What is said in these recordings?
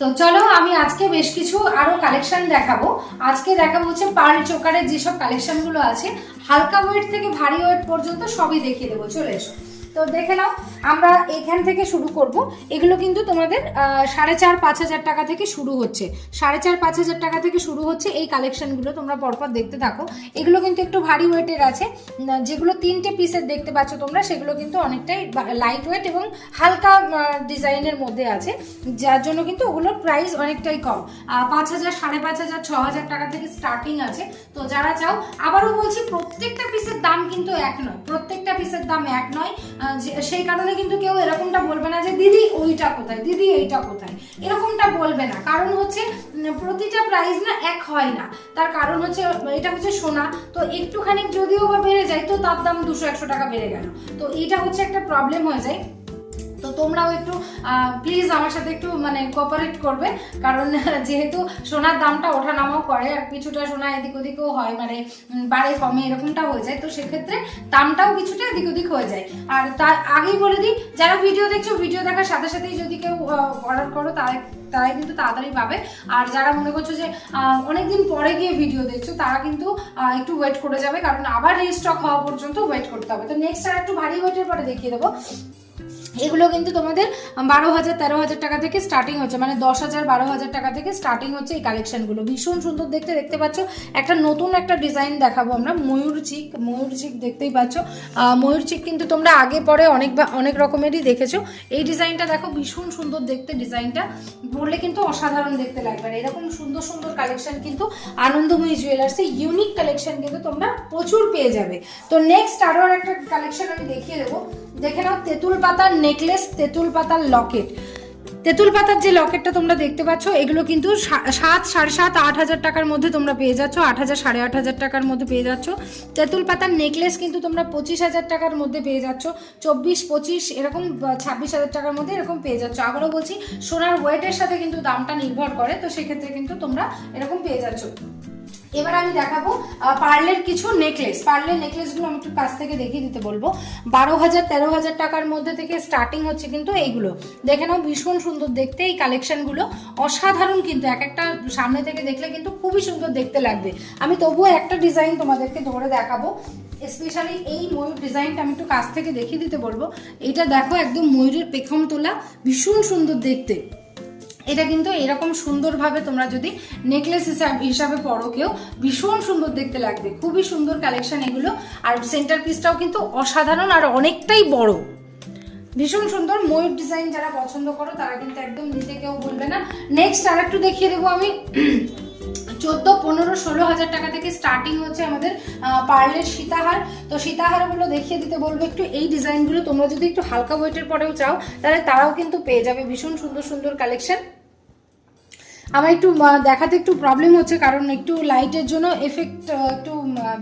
তো চলো আমি আজকে বেশ কিছু আরও কালেকশন দেখাবো। আজকে দেখাবো হচ্ছে পার্ল চোকারের যেসব কালেকশনগুলো আছে, হালকা ওয়েট থেকে ভারী ওয়েট পর্যন্ত সবই দেখিয়ে দেবো। চলে এসো। তো দেখে নাও, আমরা এখান থেকে শুরু করব। এগুলো কিন্তু তোমাদের সাড়ে চার, পাঁচ হাজার টাকা থেকে শুরু হচ্ছে। সাড়ে চার, পাঁচ হাজার টাকা থেকে শুরু হচ্ছে এই কালেকশনগুলো তোমরা পরপর দেখতে থাকো। এগুলো কিন্তু একটু ভারী ওয়েটের আছে। যেগুলো তিনটে পিসের দেখতে পাচ্ছ তোমরা, সেগুলো কিন্তু অনেকটাই লাইট ওয়েট এবং হালকা ডিজাইনের মধ্যে আছে। যার জন্য কিন্তু ওগুলোর প্রাইস অনেকটাই কম। পাঁচ হাজার, সাড়ে পাঁচ হাজার, ছ হাজার টাকা থেকে স্টার্টিং আছে। তো যারা চাও, আবারও বলছি, প্রত্যেকটা পিসের দাম কিন্তু এক নয়। প্রত্যেকটা পিসের দাম এক নয়। সেই কারণে কিন্তু কেউ এরকমটা বলবে না যে, দিদি, ওইটা কোথায়? দিদি, এইটা কোথায়? এরকমটা বলবে না। কারণ হচ্ছে প্রতিটা প্রাইস না এক হয় না। তার কারণ হচ্ছে, এটা হচ্ছে সোনা। তো একটুখানি যদিও বা বেড়ে যায়, তো তার দাম দুশো একশো টাকা বেড়ে গেল। তো এটা হচ্ছে একটা প্রবলেম হয়ে যায়। তো তোমরাও একটু প্লিজ আমার সাথে একটু মানে কোঅপারেট করবে। কারণ যেহেতু সোনার দামটা ওঠা নামাও করে, আর কিছুটা সোনা এদিক ওদিকও হয় মানে বাড়ে কমে এরকমটা হয়ে যায়, তো সেক্ষেত্রে দামটাও কিছুটা এদিক ওদিক হয়ে যায়। আর তার আগেই বলে দিই, যারা ভিডিও দেখছ ভিডিও দেখার সাথে সাথেই যদি কেউ অর্ডার করো তারা তারাই কিন্তু তাড়াতাড়ি পাবে। আর যারা মনে করছ যে অনেকদিন পরে গিয়ে ভিডিও দেখছ, তারা কিন্তু একটু ওয়েট করে যাবে, কারণ আবার রিস্টক হওয়া পর্যন্ত ওয়েট করতে হবে। তো নেক্সট আর একটু ভারী ওয়েটের পরে দেখিয়ে দেবো। এগুলো কিন্তু তোমাদের বারো হাজার, তেরো হাজার টাকা থেকে স্টার্টিং হচ্ছে মানে দশ হাজার, বারো হাজার টাকা থেকে স্টার্টিং হচ্ছে এই কালেকশনগুলো ভীষণ সুন্দর দেখতে দেখতে পাচ্ছ, একটা নতুন একটা ডিজাইন দেখাবো আমরা, ময়ূর চিক ময়ূর চিক দেখতেই পাচ্ছ। ময়ূর চিক কিন্তু তোমরা আগে, পরে অনেক বা- অনেক রকমেরই দেখেছ। এই ডিজাইনটা দেখো, ভীষণ সুন্দর দেখতে ডিজাইনটা পরলে কিন্তু অসাধারণ দেখতে লাগবে। আর এরকম সুন্দর সুন্দর কালেকশন কিন্তু আনন্দময়ী জুয়েলার্সে ইউনিক কালেকশন কিন্তু তোমরা প্রচুর পেয়ে যাবে। তো নেক্সট আরও একটা কালেকশন আমি দেখিয়ে দেবো। দেখে নাও, তেঁতুল পাতার নেকলেস তেঁতুল পাতার লকেট তেঁতুল পাতার যে লকেটটা তোমরা দেখতে পাচ্ছ, এগুলো কিন্তু সাত, সাড়ে সাত, আট হাজার টাকার মধ্যে তোমরা পেয়ে যাচ্ছ, আট হাজার, সাড়ে আট হাজার টাকার মধ্যে পেয়ে যাচ্ছ। তেঁতুল পাতার নেকলেস কিন্তু তোমরা পঁচিশ হাজার টাকার মধ্যে পেয়ে যাচ্ছ, চব্বিশ, পঁচিশ, এরকম ছাব্বিশ হাজার টাকার মধ্যে এরকম পেয়ে যাচ্ছ। আবারও বলছি, সোনার ওয়েটের সাথে কিন্তু দামটা নির্ভর করে, তো সেক্ষেত্রে কিন্তু তোমরা এরকম পেয়ে যাচ্ছ। এবার আমি দেখাবো পার্লের কিছু নেকলেস পার্লের নেকলেসগুলো আমি একটু কাছ থেকে দেখিয়ে দিতে বলব। বারো হাজার, তেরো হাজার টাকার মধ্যে থেকে স্টার্টিং হচ্ছে কিন্তু এইগুলো। দেখে নাও, ভীষণ সুন্দর দেখতে এই কালেকশনগুলো অসাধারণ কিন্তু, এক একটা সামনে থেকে দেখলে কিন্তু খুবই সুন্দর দেখতে লাগবে। আমি তবুও একটা ডিজাইন তোমাদেরকে ধরে দেখাবো। স্পেশালি এই ময়ূর ডিজাইনটা আমি একটু কাছ থেকে দেখিয়ে দিতে বলব। এটা দেখো একদম ময়ূরের পেখম তোলা, ভীষণ সুন্দর দেখতে। এটা কিন্তু এরকম সুন্দরভাবে তোমরা যদি নেকলেস হিসাবে পরো কেউ, ভীষণ সুন্দর দেখতে লাগবে, খুবই সুন্দর কালেকশান এগুলো। আর সেন্টার পিসটাও কিন্তু অসাধারণ আর অনেকটাই বড়। ভীষণ সুন্দর, ময়ূর ডিজাইন যারা পছন্দ করো, তারা কিন্তু একদম নিতে কেউ বলবে না। নেক্সট আর একটু দেখিয়ে দেবো আমি। চোদ্দ, পনেরো, ষোলো হাজার টাকা থেকে স্টার্টিং হচ্ছে আমাদের পার্লের সীতাহার। তো সীতাহারগুলো দেখিয়ে দিতে বলব একটু, এই ডিজাইনগুলো তোমরা যদি একটু হালকা ওয়েটের পরেও চাও, তাহলে তারাও কিন্তু পেয়ে যাবে ভীষণ সুন্দর সুন্দর কালেকশন আমার একটু দেখাতে একটু প্রবলেম হচ্ছে, কারণ একটু লাইটের জন্য এফেক্ট একটু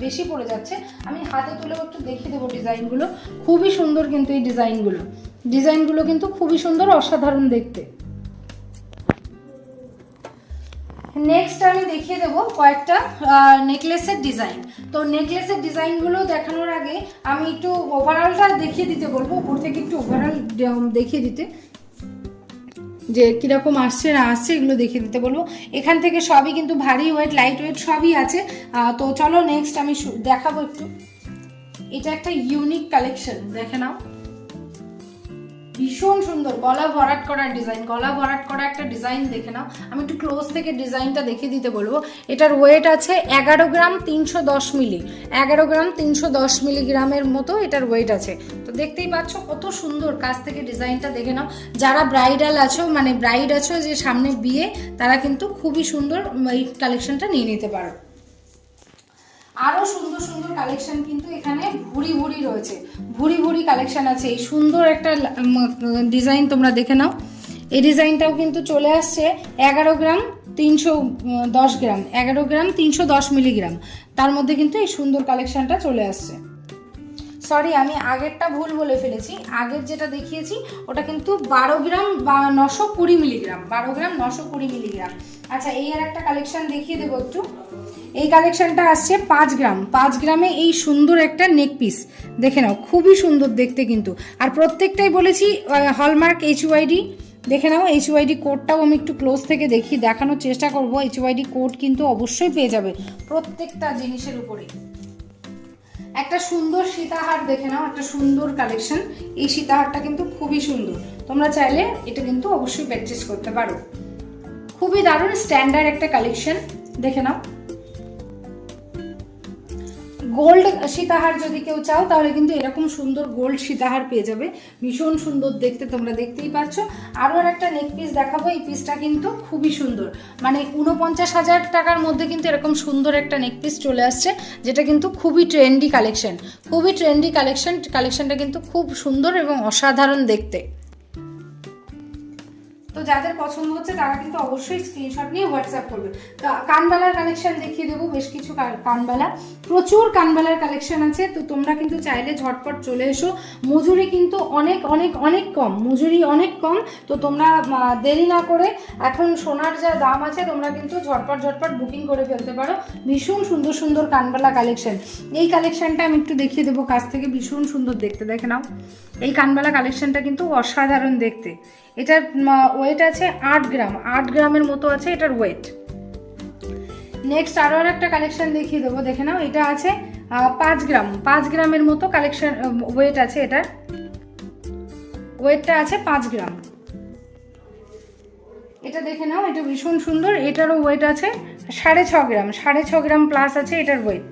বেশি পড়ে যাচ্ছে। আমি হাতে তুলেও একটু দেখিয়ে দেবো ডিজাইনগুলো খুবই সুন্দর কিন্তু এই ডিজাইনগুলো ডিজাইনগুলো কিন্তু খুবই সুন্দর, অসাধারণ দেখতে। নেক্সট আমি দেখিয়ে দেবো কয়েকটা নেকলেসের ডিজাইন তো নেকলেসের ডিজাইনগুলো দেখানোর আগে আমি একটু ওভারঅলটা দেখিয়ে দিতে বলব। উপর থেকে একটু ওভারঅল দেখিয়ে দিতে। যে কীরকম আসছে না আসছে এগুলো দেখিয়ে দিতে বলব। এখান থেকে সবই কিন্তু ভারী ওয়েট লাইট ওয়েট সবই আছে। তো চলো নেক্সট আমি দেখাবো একটু। এটা একটা ইউনিক কালেকশন দেখে নাও। ভীষণ সুন্দর। গলা ভরাট করা ডিজাইন গলা ভরাট করা একটা ডিজাইন দেখে নাও। আমি একটু ক্লোজ থেকে ডিজাইনটা দেখিয়ে দিতে বলব। এটার ওয়েট আছে এগারো গ্রাম তিনশো দশ মিলি। এগারো গ্রাম তিনশো দশ মিলিগ্রামের মতো এটার ওয়েট আছে। তো দেখতেই পাচ্ছ কত সুন্দর কাছ থেকে ডিজাইনটা দেখে নাও। যারা ব্রাইডাল আছো মানে ব্রাইড আছো যে সামনে বিয়ে, তারা কিন্তু খুবই সুন্দর এই কালেকশনটা নিয়ে নিতে পারো। আরও সুন্দর সুন্দর কালেকশন কিন্তু এখানে ভুরি ভুরি রয়েছে। ভুরি ভুরি কালেকশন আছে। এই সুন্দর একটা ডিজাইন তোমরা দেখে নাও। এই ডিজাইনটাও কিন্তু চলে আসছে এগারো গ্রাম তিনশো দশ গ্রাম, এগারো গ্রাম তিনশো দশ মিলিগ্রাম তার মধ্যে কিন্তু এই সুন্দর কালেকশনটা চলে আসছে। সরি আমি আগেরটা ভুল বলে ফেলেছি। আগের যেটা দেখিয়েছি, ওটা কিন্তু বারো গ্রাম বা নশো কুড়ি মিলিগ্রাম বারো গ্রাম নশো কুড়ি মিলিগ্রাম আচ্ছা এই আর একটা কালেকশন দেখিয়ে দেবো একটু। এই কালেকশনটা আসছে পাঁচ গ্রাম। পাঁচ গ্রামে এই সুন্দর একটা নেক পিস দেখে নাও, খুবই সুন্দর দেখতে কিন্তু। আর প্রত্যেকটাই বলেছি হলমার্ক এইচ ওয়াইডি দেখে নাও এইচ ওয়াইডি কোডটাও আমি একটু ক্লোজ থেকে দেখি, দেখানোর চেষ্টা করব। এইচ ওয়াইডি কোড কিন্তু অবশ্যই পেয়ে যাবে প্রত্যেকটা জিনিসের উপরে। একটা সুন্দর সীতাহার দেখে নাও, একটা সুন্দর কালেকশন এই সীতাহারটা কিন্তু খুবই সুন্দর। তোমরা চাইলে এটা কিন্তু অবশ্যই পারচেস করতে পারো। খুবই দারুণ স্ট্যান্ডার্ড একটা কালেকশন দেখে নাও। গোল্ড সীতাহার যদি কেউ চাও, তাহলে কিন্তু এরকম সুন্দর গোল্ড সীতাহার পেয়ে যাবে। ভীষণ সুন্দর দেখতে তোমরা দেখতেই পাচ্ছ। আরও আর একটা নেক পিস দেখাবো, এই পিসটা কিন্তু খুবই সুন্দর। মানে উনপঞ্চাশ হাজার টাকার মধ্যে কিন্তু এরকম সুন্দর একটা নেক পিস চলে আসছে, যেটা কিন্তু খুবই ট্রেন্ডি কালেকশন খুবই ট্রেন্ডি কালেকশন কালেকশনটা কিন্তু খুব সুন্দর এবং অসাধারণ দেখতে। তো যাদের পছন্দ হচ্ছে তারা কিন্তু অবশ্যই স্ক্রিনশট নিয়ে হোয়াটসঅ্যাপ করবে। কানবালার কালেকশন দেখিয়ে দেবো, বেশ কিছু কানবালা। প্রচুর কানবালার কালেকশন আছে, তো তোমরা কিন্তু চাইলে ঝটপট চলে এসো। মজুরি কিন্তু অনেক অনেক অনেক কম, মজুরি অনেক কম। তো তোমরা দেরি না করে এখন সোনার যা দাম আছে, তোমরা কিন্তু ঝটপট ঝটপট বুকিং করে ফেলতে পারো। ভীষণ সুন্দর সুন্দর কানবালা কালেকশন এই কালেকশনটা আমি একটু দেখিয়ে দেবো কাছ থেকে, ভীষণ সুন্দর দেখতে। দেখে নাও। এই কানবালা কালেকশনটা কিন্তু অসাধারণ দেখতে। এটার ওয়েট আছে আট গ্রাম, আট গ্রামের মতো আছে এটার ওয়েট নেক্সট আরও আর একটা কালেকশন দেখিয়ে দেবো, দেখে নাও, এটা আছে পাঁচ গ্রাম, পাঁচ গ্রামের মতো কালেকশন ওয়েট আছে এটার। ওয়েটটা আছে পাঁচ গ্রাম। এটা দেখে নাও, এটা ভীষণ সুন্দর, এটারও ওয়েট আছে সাড়ে ছ গ্রাম, সাড়ে ছ গ্রাম প্লাস আছে এটার ওয়েট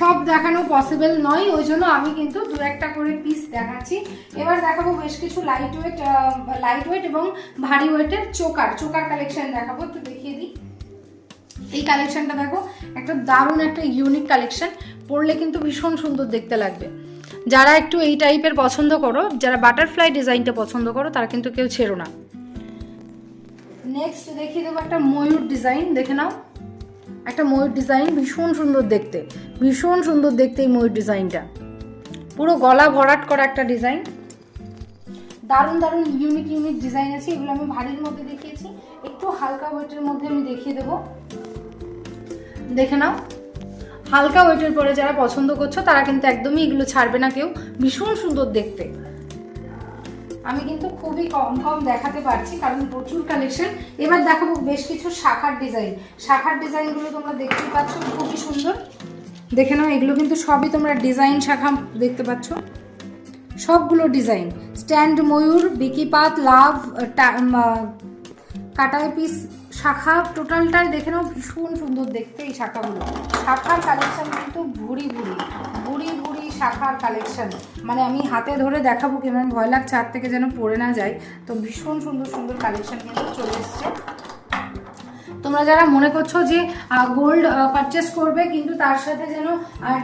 সব দেখানো পসিবল নয়, ওই জন্য আমি কিন্তু দু একটা করে পিস দেখাচ্ছি। এবার দেখাবো বেশ কিছু লাইট ওয়েট লাইট ওয়েট এবং ভারী ওয়েটের চোকার চোকার কালেকশন দেখাবো, একটু দেখিয়ে দিই। এই কালেকশনটা দেখো, একটা দারুণ একটা ইউনিক কালেকশন পরলে কিন্তু ভীষণ সুন্দর দেখতে লাগবে। যারা একটু এই টাইপের পছন্দ করো, যারা বাটারফ্লাই ডিজাইনটা পছন্দ করো, তারা কিন্তু কেউ ছেড়ো না। নেক্সট দেখিয়ে দেবো একটা ময়ূর ডিজাইন দেখে নাও। একটা ময়ূর ডিজাইন ভীষণ সুন্দর দেখতে, ভীষণ সুন্দর দেখতে এই ময়ূর ডিজাইনটা পুরো গলা ভরাট করা একটা ডিজাইন দারুণ দারুণ ইউনিক ইউনিক ডিজাইন আছে, এগুলো আমি ভারীর মধ্যে দেখিয়েছি। একটু হালকা ওয়েটের মধ্যে আমি দেখিয়ে দেবো। দেখে নাও। হালকা ওয়েটের পরে যারা পছন্দ করছ, তারা কিন্তু একদমই এগুলো ছাড়বে না কেউ। ভীষণ সুন্দর দেখতে। আমি কিন্তু খুবই কম কম দেখাতে পারছি, কারণ প্রচুর কালেকশন এবার দেখাবো বেশ কিছু শাখার ডিজাইন শাখার ডিজাইনগুলো তোমরা দেখতে পাচ্ছ, খুবই সুন্দর। দেখে নাও, এগুলো কিন্তু সবই তোমরা ডিজাইন শাখা দেখতে পাচ্ছ। সবগুলো ডিজাইন স্ট্যান্ড ময়ূর, বিকিপাত, লাভ কাটাই পিস শাখা টোটালটাই দেখে নাও, ভীষণ সুন্দর দেখতে এই শাখাগুলো। শাখার কালেকশান কিন্তু ভুড়ি ভুড়ি ভুড়ি ভুড়ি শাখার কালেকশান মানে আমি হাতে ধরে দেখাবো কেমন ভয় লাগছে, হাত থেকে যেন পড়ে না যায়। তো ভীষণ সুন্দর সুন্দর কালেকশান কিন্তু চলে এসছে। তোমরা যারা মনে করছ যে গোল্ড পারচেস করবে, কিন্তু তার সাথে যেন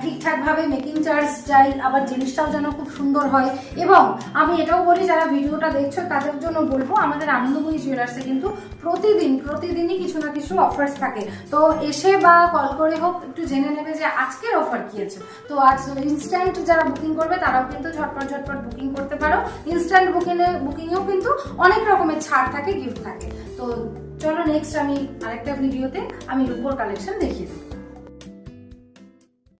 ঠিকঠাকভাবে মেকিং চার্জ যাই আবার জিনিসটাও যেন খুব সুন্দর হয়। এবং আমি এটাও বলি, যারা ভিডিওটা দেখছ, তাদের জন্য বলব, আমাদের আনন্দময়ী জুয়েলার্সে কিন্তু প্রতিদিন, প্রতিদিনই কিছু না কিছু অফার্স থাকে। তো এসে বা কল করে হোক, একটু জেনে নেবে যে আজকের অফার কি আছে। তো আজ ইনস্ট্যান্ট যারা বুকিং করবে, তারাও কিন্তু ঝটপট ঝটপট বুকিং করতে পারো। ইনস্ট্যান্ট বুকিংয়ে বুকিংয়েও কিন্তু অনেক রকমের ছাড় থাকে গিফট থাকে। তো চলো নেক্সট আমি আরেকটা ভিডিওতে আমি রূপোর কালেকশন দেখিয়ে দেবো